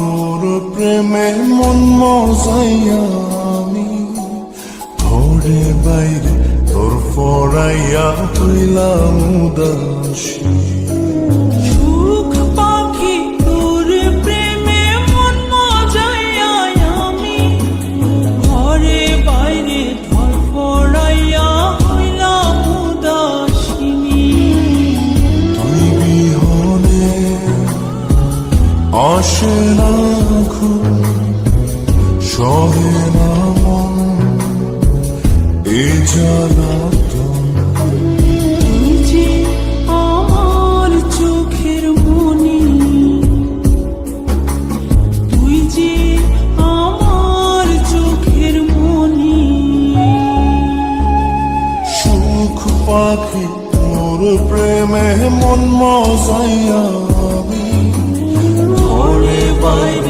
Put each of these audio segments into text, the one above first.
তোর প্রেমে মন আমি। ঘরে বাইরে তোর ফড়াইয়া তুইলাম উদাসী। আসে না ঘুম সহে না মন এ সুখ পাখি তোর প্রেমে মন মজাইয়া। আমি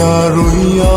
யாருயா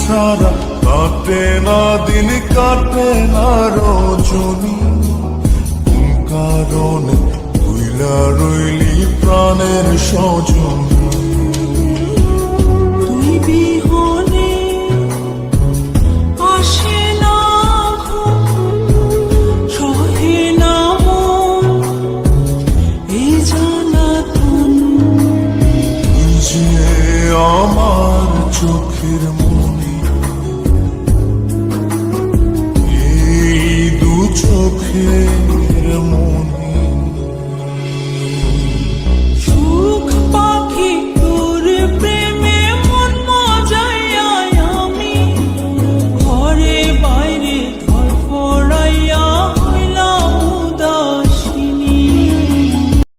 ছাড়া কাটে না দিন কাটে না রজনী। কারণে রইলি প্রাণের সজন?